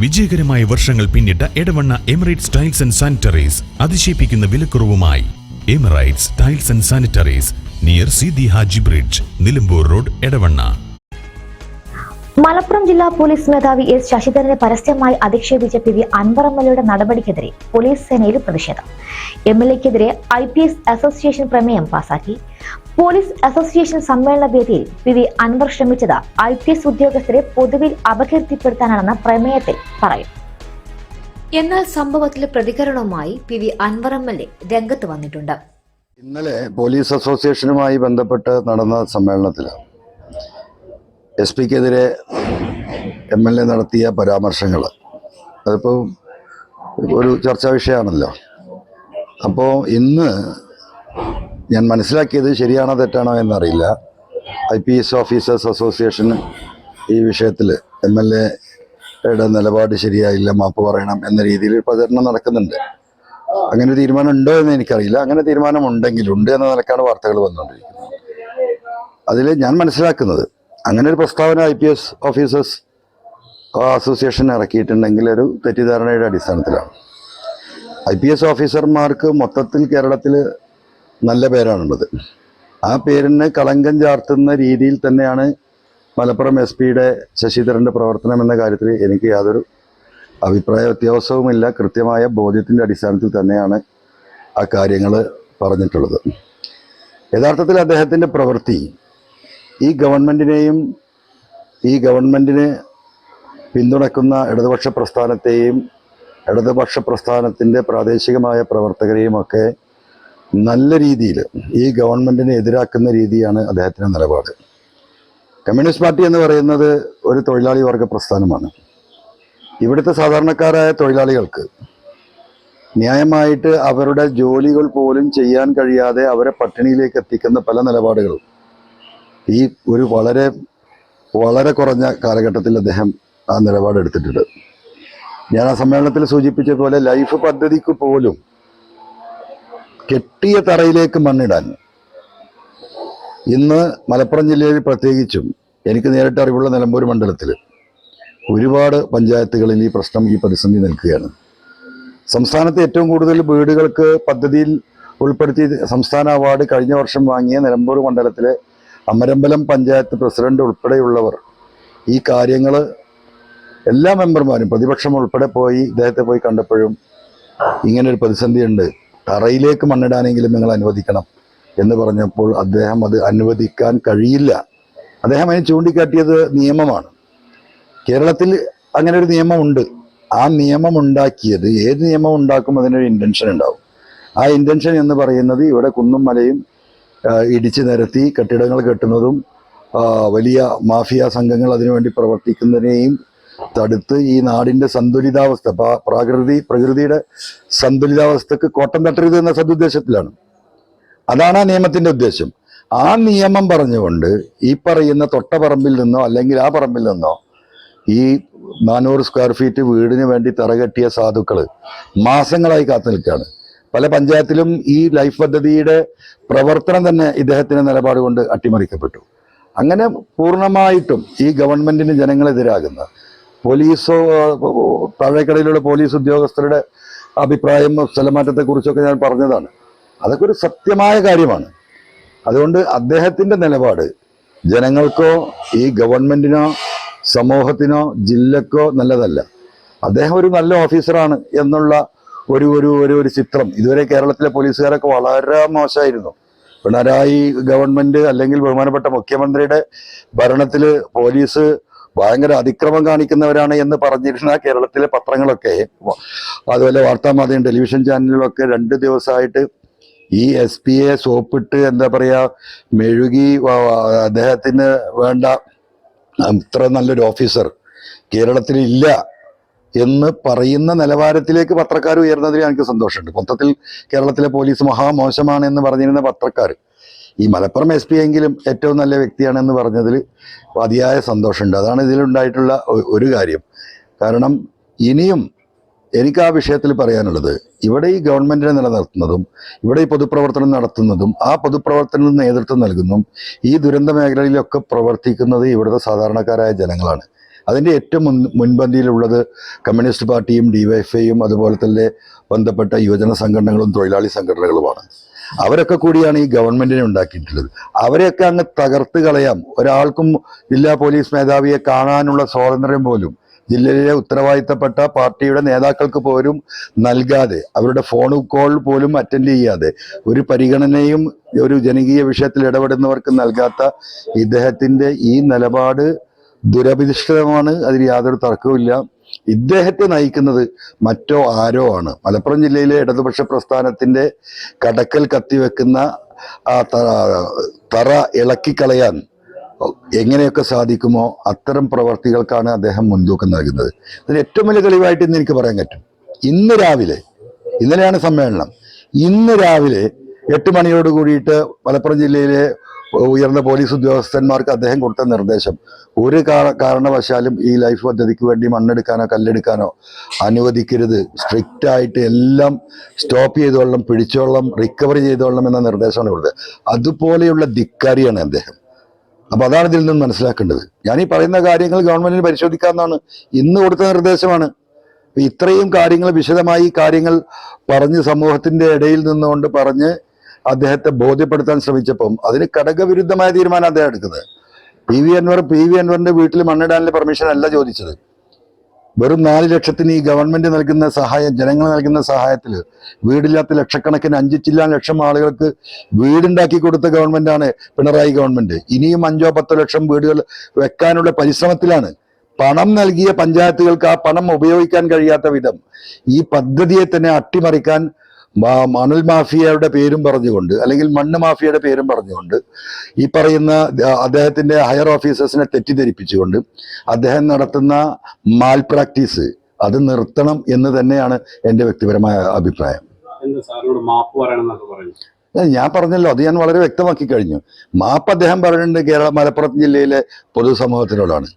വിജയകരമായ വർഷങ്ങൾ പിന്നിട്ട Edavanna Emirates tiles and sanitaries അതിശയിപ്പിക്കുന്ന വിലക്കുറവുമായി. Emirates tiles and sanitaries near Sidhi Haji bridge Nilambur road Edavanna. Malappuram ജില്ലാ police മേധാവി എസ് ശശിധരനെ പരസ്യമായി അധിക്ഷേപിച്ച പി വി അൻവർ എം നടപടിക്കെതിരെ പോലീസ് സേനയിൽ പ്രതിഷേധം. എം എൽ എക്കെതിരെ ഐ പി എസ് അസോസിയേഷൻ പ്രമേയം പാസാക്കി. പോലീസ് അസോസിയേഷൻ സമ്മേളന വേദിയിൽ പി വി അൻവർ ശ്രമിച്ചത് ഐ പി എസ് ഉദ്യോഗസ്ഥരെ പൊതുവിൽ അപകീർത്തിപ്പെടുത്താനാണെന്ന് പ്രമേയത്തിൽ പറയും. എന്നാൽ സംഭവത്തിലെ പ്രതികരണവുമായി P V Anvar M L A രംഗത്ത് വന്നിട്ടുണ്ട്. ഇന്നലെ പോലീസ് അസോസിയേഷനുമായി ബന്ധപ്പെട്ട് നടന്ന സമ്മേളനത്തിൽ എസ് പിക്കെതിരെ എം എൽ എ നടത്തിയ പരാമർശങ്ങൾ. അതിപ്പോൾ ഒരു ചർച്ചാ വിഷയമാണല്ലോ. അപ്പോൾ ഇന്ന് ഞാൻ മനസ്സിലാക്കിയത് ശരിയാണോ തെറ്റാണോ എന്നറിയില്ല. I P S officers association ഈ വിഷയത്തിൽ എം എൽ എയുടെ നിലപാട് ശരിയായില്ല മാപ്പ് പറയണം എന്ന രീതിയിൽ പ്രചരണം നടക്കുന്നുണ്ട്. അങ്ങനെ തീരുമാനം ഉണ്ടോ എന്ന് എനിക്കറിയില്ല. അങ്ങനെ തീരുമാനം ഉണ്ടെങ്കിൽ ഉണ്ട് എന്ന നിലക്കാണ് വാർത്തകൾ വന്നുകൊണ്ടിരിക്കുന്നത്. അതിൽ ഞാൻ മനസ്സിലാക്കുന്നത് അങ്ങനെ ഒരു പ്രസ്താവന I P S officers association ഇറക്കിയിട്ടുണ്ടെങ്കിൽ ഒരു തെറ്റിദ്ധാരണയുടെ അടിസ്ഥാനത്തിലാണ്. ഐ പി എസ് ഓഫീസർമാർക്ക് മൊത്തത്തിൽ കേരളത്തിൽ നല്ല പേരാണുള്ളത്. ആ പേരിന് കളങ്കം ചാർത്തുന്ന രീതിയിൽ തന്നെയാണ് മലപ്പുറം എസ് പിയുടെ ശശിധരന്റെ പ്രവർത്തനം എന്ന കാര്യത്തിൽ എനിക്ക് യാതൊരു അഭിപ്രായ വ്യത്യാസവുമില്ല. കൃത്യമായ ബോധ്യത്തിന്റെ അടിസ്ഥാനത്തിൽ തന്നെയാണ് ആ കാര്യങ്ങൾ പറഞ്ഞിട്ടുള്ളത്. യഥാർത്ഥത്തിൽ അദ്ദേഹത്തിന്റെ പ്രവൃത്തി ഈ ഗവൺമെന്റിനെയും ഈ ഗവൺമെന്റിന് പിന്തുണക്കുന്ന ഇടതുപക്ഷ പ്രസ്ഥാനത്തെയും ഇടതുപക്ഷ പ്രസ്ഥാനത്തിന്റെ പ്രാദേശികമായ പ്രവർത്തകരെയും ഒക്കെ നല്ല രീതിയിൽ ഈ ഗവൺമെന്റിനെ എതിരാക്കുന്ന രീതിയാണ് അദ്ദേഹത്തിന്റെ നിലപാട്. കമ്മ്യൂണിസ്റ്റ് പാർട്ടി എന്ന് പറയുന്നത് ഒരു തൊഴിലാളി വർഗ പ്രസ്ഥാനമാണ്. ഇവിടുത്തെ സാധാരണക്കാരായ തൊഴിലാളികൾക്ക് ന്യായമായിട്ട് അവരുടെ ജോലികൾ പോലും ചെയ്യാൻ കഴിയാതെ അവരെ പട്ടിണിയിലേക്ക് എത്തിക്കുന്ന പല നിലപാടുകളും ഈ ഒരു വളരെ വളരെ കുറഞ്ഞ കാലഘട്ടത്തിൽ അദ്ദേഹം ആ നിലപാടെടുത്തിട്ടുണ്ട് ഞാൻ ആ സമ്മേളനത്തിൽ സൂചിപ്പിച്ച പോലെ ലൈഫ് പദ്ധതിക്ക് പോലും കെട്ടിയ തറയിലേക്ക് മണ്ണിടാൻ. ഇന്ന് മലപ്പുറം ജില്ലയിൽ പ്രത്യേകിച്ചും എനിക്ക് നേരിട്ട് അറിവുള്ള നിലമ്പൂർ മണ്ഡലത്തിൽ ഒരുപാട് പഞ്ചായത്തുകളിൽ ഈ പ്രശ്നം ഈ പ്രതിസന്ധി നിൽക്കുകയാണ്. സംസ്ഥാനത്ത് ഏറ്റവും കൂടുതൽ വീടുകൾക്ക് പദ്ധതിയിൽ ഉൾപ്പെടുത്തി സംസ്ഥാന അവാർഡ് കഴിഞ്ഞ വർഷം വാങ്ങിയ നിലമ്പൂർ മണ്ഡലത്തിലെ അമരമ്പലം പഞ്ചായത്ത് പ്രസിഡന്റ് ഉൾപ്പെടെയുള്ളവർ ഈ കാര്യങ്ങൾ എല്ലാ മെമ്പർമാരും പ്രതിപക്ഷം ഉൾപ്പെടെ പോയി ഇദ്ദേഹത്തെ പോയി കണ്ടപ്പോഴും ഇങ്ങനൊരു പ്രതിസന്ധിയുണ്ട്. തറയിലേക്ക് മണ്ണിടാനെങ്കിലും നിങ്ങൾ അനുവദിക്കണം എന്ന് പറഞ്ഞപ്പോൾ അദ്ദേഹം അത് അനുവദിക്കാൻ കഴിയില്ല. അദ്ദേഹം അതിന് ചൂണ്ടിക്കാട്ടിയത് നിയമമാണ്. കേരളത്തിൽ അങ്ങനെ ഒരു നിയമമുണ്ട്. ആ നിയമം ഉണ്ടാക്കിയത് ഏത് നിയമം ഉണ്ടാക്കും അതിനൊരു ഇന്റൻഷൻ ഉണ്ടാവും. ആ ഇന്റൻഷൻ എന്ന് പറയുന്നത് ഇവിടെ കുന്നും മലയും ഇടിച്ചു നിരത്തി കെട്ടിടങ്ങൾ കെട്ടുന്നതും വലിയ മാഫിയ സംഘങ്ങൾ അതിനുവേണ്ടി പ്രവർത്തിക്കുന്നതിനെയും തടുത്ത് ഈ നാടിന്റെ സന്തുലിതാവസ്ഥ പ്രകൃതി പ്രകൃതിയുടെ സന്തുലിതാവസ്ഥക്ക് കോട്ടം തട്ടരുത് എന്ന സതുദ്ദേശത്തിലാണ് അതാണ് ആ നിയമത്തിന്റെ ഉദ്ദേശം. ആ നിയമം പറഞ്ഞുകൊണ്ട് ഈ പറയുന്ന തൊട്ടപറമ്പിൽ നിന്നോ അല്ലെങ്കിൽ ആ പറമ്പിൽ നിന്നോ ഈ നാനൂറ് സ്ക്വയർ ഫീറ്റ് വീടിന് വേണ്ടി തറകെട്ടിയ സാധുക്കൾ മാസങ്ങളായി കാത്തു നിൽക്കുകയാണ്. പല പഞ്ചായത്തിലും ഈ ലൈഫ് പദ്ധതിയുടെ പ്രവർത്തനം തന്നെ ഇദ്ദേഹത്തിന്റെ നിലപാട് കൊണ്ട് അട്ടിമറിക്കപ്പെട്ടു. അങ്ങനെ പൂർണമായിട്ടും ഈ ഗവൺമെന്റിന് ജനങ്ങളെതിരാകുന്ന പോലീസോ താഴേക്കടയിലുള്ള പോലീസ് ഉദ്യോഗസ്ഥരുടെ അഭിപ്രായം സ്ഥലമാറ്റത്തെക്കുറിച്ചൊക്കെ ഞാൻ പറഞ്ഞതാണ്. അതൊക്കെ ഒരു സത്യമായ കാര്യമാണ്. അതുകൊണ്ട് അദ്ദേഹത്തിന്റെ നിലപാട് ജനങ്ങൾക്കോ ഈ ഗവൺമെന്റിനോ സമൂഹത്തിനോ ജില്ലക്കോ നല്ലതല്ല. അദ്ദേഹം ഒരു നല്ല ഓഫീസറാണ് എന്നുള്ള ഒരു ഒരു ഒരു ഒരു ചിത്രം. ഇതുവരെ കേരളത്തിലെ പോലീസുകാരൊക്കെ വളരെ മോശമായിരുന്നു. പിണറായി ഗവൺമെന്റ് അല്ലെങ്കിൽ ബഹുമാനപ്പെട്ട മുഖ്യമന്ത്രിയുടെ ഭരണത്തിൽ പോലീസ് ഭയങ്കര അതിക്രമം കാണിക്കുന്നവരാണ് എന്ന് പറഞ്ഞിരുന്ന കേരളത്തിലെ പത്രങ്ങളൊക്കെ. അതുപോലെ വാർത്താമാധ്യമം ടെലിവിഷൻ ചാനലുകളൊക്കെ രണ്ട് ദിവസമായിട്ട് ഈ എസ് പി എ സോപ്പിട്ട് എന്താ പറയാ മെഴുകി അദ്ദേഹത്തിന് വേണ്ട അത്ര നല്ലൊരു ഓഫീസർ കേരളത്തിൽ ഇല്ല എന്ന് പറയുന്ന നിലവാരത്തിലേക്ക് പത്രക്കാർ ഉയർന്നതിൽ എനിക്ക് സന്തോഷമുണ്ട്. മൊത്തത്തിൽ കേരളത്തിലെ പോലീസ് മഹാമോശമാണ് എന്ന് പറഞ്ഞിരുന്ന പത്രക്കാർ ഈ മലപ്പുറം എസ് പി എങ്കിലും ഏറ്റവും നല്ല വ്യക്തിയാണെന്ന് പറഞ്ഞതിൽ അതിയായ സന്തോഷമുണ്ട്. അതാണ് ഇതിലുണ്ടായിട്ടുള്ള ഒരു കാര്യം. കാരണം ഇനിയും എനിക്ക് ആ വിഷയത്തിൽ പറയാനുള്ളത് ഇവിടെ ഈ ഗവൺമെന്റിനെ നിലനിർത്തുന്നതും ഇവിടെ ഈ പൊതുപ്രവർത്തനം നടത്തുന്നതും ആ പൊതുപ്രവർത്തനത്തിന് നേതൃത്വം നൽകുന്നതും ഈ ദുരന്ത മേഖലയിലൊക്കെ പ്രവർത്തിക്കുന്നത് ഇവിടുത്തെ സാധാരണക്കാരായ ജനങ്ങളാണ്. അതിന്റെ ഏറ്റവും മുൻ മുൻപന്തിയിലുള്ളത് കമ്മ്യൂണിസ്റ്റ് പാർട്ടിയും ഡിവൈഎഫ്ഐയും അതുപോലെ തന്നെ ബന്ധപ്പെട്ട യുവജന സംഘടനകളും തൊഴിലാളി സംഘടനകളുമാണ്. അവരൊക്കെ കൂടിയാണ് ഈ ഗവൺമെന്റിനെ ഉണ്ടാക്കിയിട്ടുള്ളത്. അവരെയൊക്കെ അങ്ങ് തകർത്ത് കളയാം. ഒരാൾക്കും ജില്ലാ പോലീസ് മേധാവിയെ കാണാനുള്ള സ്വാതന്ത്ര്യം പോലും ജില്ലയിലെ ഉത്തരവാദിത്തപ്പെട്ട പാർട്ടിയുടെ നേതാക്കൾക്ക് പോലും നൽകാതെ അവരുടെ ഫോൺ കോൾ പോലും അറ്റൻഡ് ചെയ്യാതെ ഒരു പരിഗണനയും ഒരു ജനകീയ വിഷയത്തിൽ ഇടപെടുന്നവർക്ക് നൽകാത്ത ഇദ്ദേഹത്തിന്റെ ഈ നിലപാട് ദുരഭിധിഷ്ഠിതമാണ് അതിന് യാതൊരു തർക്കവുമില്ല. ഇദ്ദേഹത്തെ നയിക്കുന്നത് മറ്റോ ആരോ ആണ്. മലപ്പുറം ജില്ലയിലെ ഇടതുപക്ഷ പ്രസ്ഥാനത്തിന്റെ കടക്കൽ കത്തിവെക്കുന്ന ആ തറ ഇളക്കിക്കളയാൻ എങ്ങനെയൊക്കെ സാധിക്കുമോ അത്തരം പ്രവർത്തികൾക്കാണ് അദ്ദേഹം മുൻതൂക്കം നൽകുന്നത്. ഇതിന് ഏറ്റവും വലിയ തെളിവായിട്ട് ഇന്ന് എനിക്ക് പറയാൻ പറ്റും. ഇന്ന് രാവിലെ ഇന്നലെയാണ് സമ്മേളനം. ഇന്ന് രാവിലെ എട്ട് മണിയോട് കൂടിയിട്ട് മലപ്പുറം ജില്ലയിലെ ഉയർന്ന പോലീസ് ഉദ്യോഗസ്ഥന്മാർക്ക് അദ്ദേഹം കൊടുത്ത നിർദ്ദേശം. ഒരു കാരണവശാലും ഈ ലൈഫ് പദ്ധതിക്ക് വേണ്ടി മണ്ണെടുക്കാനോ കല്ലെടുക്കാനോ അനുവദിക്കരുത്. സ്ട്രിക്റ്റ് ആയിട്ട് എല്ലാം സ്റ്റോപ്പ് ചെയ്തോളണം പിടിച്ചോളണം റിക്കവറി ചെയ്തോളണം എന്ന നിർദ്ദേശമാണ് കൊടുത്തത്. അതുപോലെയുള്ള ധിക്കാരിയാണ് അദ്ദേഹം. അപ്പോൾ അതാണ് ഇതിൽ നിന്ന് മനസ്സിലാക്കേണ്ടത്. ഞാൻ ഈ പറയുന്ന കാര്യങ്ങൾ ഗവൺമെന്റിന് പരിശോധിക്കാമെന്നാണ് ഇന്ന് കൊടുത്ത നിർദ്ദേശമാണ്. ഇത്രയും കാര്യങ്ങൾ വിശദമായി കാര്യങ്ങൾ പറഞ്ഞ് സമൂഹത്തിന്റെ ഇടയിൽ നിന്നുകൊണ്ട് പറഞ്ഞ് അദ്ദേഹത്തെ ബോധ്യപ്പെടുത്താൻ ശ്രമിച്ചപ്പം അതിന് ഘടകവിരുദ്ധമായ തീരുമാനം അദ്ദേഹം എടുക്കുന്നത് P V Anvar P V അൻവറിന്റെ വീട്ടിൽ മണ്ണിടാനുള്ള പെർമിഷൻ അല്ല ചോദിച്ചത്. വെറും നാല് ലക്ഷത്തിന് ഈ ഗവൺമെന്റ് നൽകുന്ന സഹായം ജനങ്ങൾ നൽകുന്ന സഹായത്തിൽ വീടില്ലാത്ത ലക്ഷക്കണക്കിന് അഞ്ച് ചില്ലാൻ ലക്ഷം ആളുകൾക്ക് വീടുണ്ടാക്കി കൊടുത്ത ഗവൺമെന്റാണ് പിണറായി ഗവൺമെന്റ് ഇനിയും അഞ്ചോ പത്തോ ലക്ഷം വീടുകൾ വെക്കാനുള്ള പരിശ്രമത്തിലാണ് പണം നൽകിയ പഞ്ചായത്തുകൾക്ക് ആ പണം ഉപയോഗിക്കാൻ കഴിയാത്ത വിധം ഈ പദ്ധതിയെ തന്നെ അട്ടിമറിക്കാൻ മണൽ മാഫിയയുടെ പേരും പറഞ്ഞുകൊണ്ട് അല്ലെങ്കിൽ മണ്ണ് മാഫിയയുടെ പേരും പറഞ്ഞുകൊണ്ട് ഈ പറയുന്ന അദ്ദേഹത്തിന്റെ അദ്ദേഹത്തിന്റെ ഹയർ ഓഫീസേഴ്സിനെ തെറ്റിദ്ധരിപ്പിച്ചുകൊണ്ട് അദ്ദേഹം നടത്തുന്ന മാൽ പ്രാക്ടീസ് അത് നിർത്തണം എന്ന് തന്നെയാണ് എന്റെ വ്യക്തിപരമായ അഭിപ്രായം. ഞാൻ പറഞ്ഞല്ലോ അത് ഞാൻ വളരെ വ്യക്തമാക്കി കഴിഞ്ഞു. മാപ്പ് അദ്ദേഹം പറയുന്നുണ്ട് കേരള മലപ്പുറം ജില്ലയിലെ പൊതുസമൂഹത്തിനോടാണ്.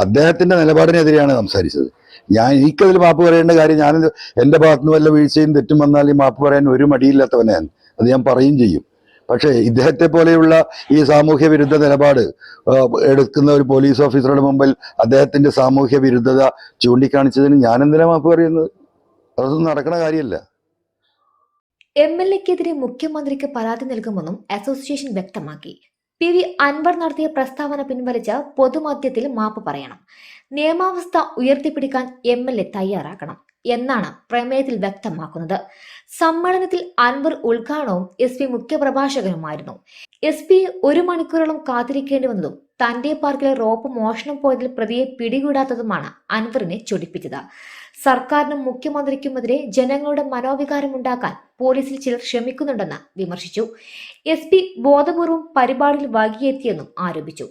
അദ്ദേഹത്തിന്റെ നിലപാടിനെതിരെയാണ് സംസാരിച്ചത്. ഞാൻ എനിക്കതിൽ മാപ്പ് പറയേണ്ട കാര്യം ഞാൻ എന്റെ ഭാഗത്തുനിന്ന് വല്ല വീഴ്ചയും തെറ്റും വന്നാൽ ഈ മാപ്പ് പറയാൻ ഒരു മടിയില്ലാത്തവനാണ് അത് ഞാൻ പറയും ചെയ്യും. പക്ഷേ ഇദ്ദേഹത്തെ പോലെയുള്ള ഈ സാമൂഹ്യ വിരുദ്ധ നിലപാട് എടുക്കുന്ന ഒരു പോലീസ് ഓഫീസറുടെ മുമ്പിൽ അദ്ദേഹത്തിന്റെ സാമൂഹ്യ വിരുദ്ധത ചൂണ്ടിക്കാണിച്ചതിന് ഞാൻ എന്തിനാ മാപ്പ് പറയുന്നത്? അതൊന്നും നടക്കുന്ന കാര്യമല്ല. എം എൽ എക്കെതിരെ മുഖ്യമന്ത്രിക്ക് പരാതി നൽകുമെന്നും അസോസിയേഷൻ വ്യക്തമാക്കി. പി വി അൻവർ നടത്തിയ പ്രസ്താവന പിൻവലിച്ച് പൊതുമധ്യത്തിൽ മാപ്പ് പറയണം. നിയമാവസ്ഥ ഉയർത്തിപ്പിടിക്കാൻ എം എൽ എ തയ്യാറാക്കണം എന്നാണ് പ്രമേയത്തിൽ വ്യക്തമാക്കുന്നത്. സമ്മേളനത്തിൽ അൻവർ ഉദ്ഘാടനവും എസ് പി മുഖ്യപ്രഭാഷകനുമായിരുന്നു. എസ് പി ഒരു മണിക്കൂറോളം കാത്തിരിക്കേണ്ടി വന്നതും തന്റെ പാർക്കിലെ റോപ്പ് മോഷണം പോയതിൽ പ്രതിയെ പിടികൂടാത്തതുമാണ് അൻവറിനെ ചൊടിപ്പിച്ചത്. സർക്കാരിനും മുഖ്യമന്ത്രിക്കുമെതിരെ ജനങ്ങളുടെ മനോവികാരം ഉണ്ടാക്കാൻ പോലീസിൽ ചിലർ ശ്രമിക്കുന്നുണ്ടെന്ന് വിമർശിച്ചു. എസ് പി ബോധപൂർവം പരിപാടിയിൽ വൈകിയെത്തിയെന്നും ആരോപിച്ചു.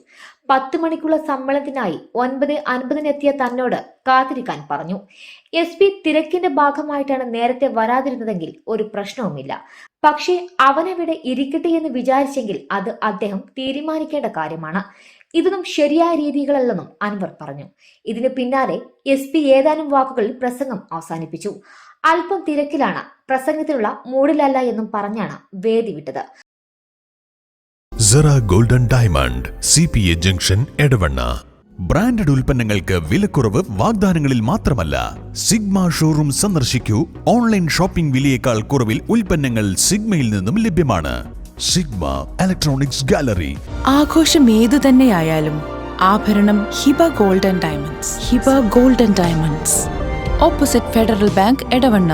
പത്ത് മണിക്കുള്ള സമ്മേളനത്തിനായി ഒൻപത് അൻപതിനെത്തിയ തന്നോട് കാത്തിരിക്കാൻ പറഞ്ഞു. എസ് പി തിരക്കിന്റെ ഭാഗമായിട്ടാണ് നേരത്തെ വരാതിരുന്നതെങ്കിൽ ഒരു പ്രശ്നവുമില്ല. പക്ഷേ അവനവിടെ ഇരിക്കട്ടെ എന്ന് വിചാരിച്ചെങ്കിൽ അത് അദ്ദേഹം തീരുമാനിക്കേണ്ട കാര്യമാണ്. ഇതൊന്നും ശരിയായ രീതികളല്ലെന്നും അൻവർ പറഞ്ഞു. ഇതിന് പിന്നാലെ എസ് പി ഏതാനും വാക്കുകളിൽ പ്രസംഗം അവസാനിപ്പിച്ചു. അല്പം തിരക്കിലാണ് പ്രസംഗത്തിനുള്ള മൂഡിലല്ല എന്നും പറഞ്ഞാണ് വേദി വിട്ടത്. Sera golden diamond C P A junction Edavanna. Branded ഉൽപ്പന്നങ്ങൾക്ക് വിലക്കുറവ് വാഗ്ദാനങ്ങളിൽ മാത്രമല്ല. സിഗ്മ ഷോറൂം സന്ദർശിക്കൂ. ഓൺലൈൻ ഷോപ്പിംഗ് വിലയേക്കാൾ കുറവിൽ ഉൽപ്പന്നങ്ങൾ സിഗ്മയിൽ നിന്നും ലഭ്യമാണ്. സിഗ്മ ഇലക്ട്രോണിക്സ് ഗാലറി ആഘോഷം ഏതു തന്നെയായാലും ആഭരണം Hiba golden diamonds. Hiba golden diamonds. Opposite Federal Bank Edavanna.